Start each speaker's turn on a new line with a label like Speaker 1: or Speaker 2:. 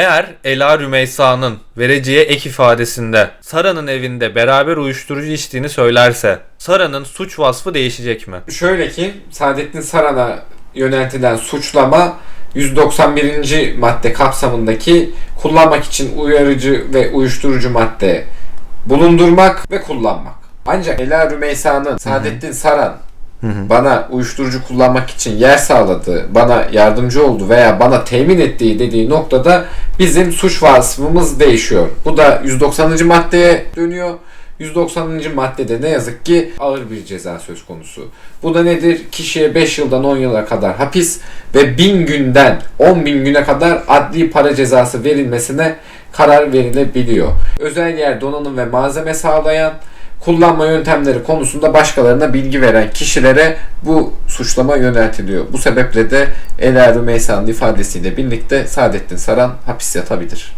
Speaker 1: Eğer Ela Rümeysa'nın vereceği ek ifadesinde Sara'nın evinde beraber uyuşturucu içtiğini söylerse Sara'nın suç vasfı değişecek mi?
Speaker 2: Şöyle ki Saadettin Saran'a yöneltilen suçlama 191. madde kapsamındaki kullanmak için uyarıcı ve uyuşturucu madde bulundurmak ve kullanmak. Ancak Ela Rümeysa'nın Saadettin Saran bana uyuşturucu kullanmak için yer sağladı, bana yardımcı oldu veya bana temin ettiği dediği noktada bizim suç vasfımız değişiyor. Bu da 190. maddeye dönüyor. 190. maddede ne yazık ki ağır bir ceza söz konusu. Bu da nedir? Kişiye 5 yıldan 10 yıla kadar hapis ve 1000 günden 10 bin güne kadar adli para cezası verilmesine karar verilebiliyor. Özel yer donanım ve malzeme sağlayan kullanma yöntemleri konusunda başkalarına bilgi veren kişilere bu suçlama yöneltiliyor. Bu sebeple de Ela Rümeysa'nın ifadesiyle birlikte Saadettin Saran hapis yatabilir.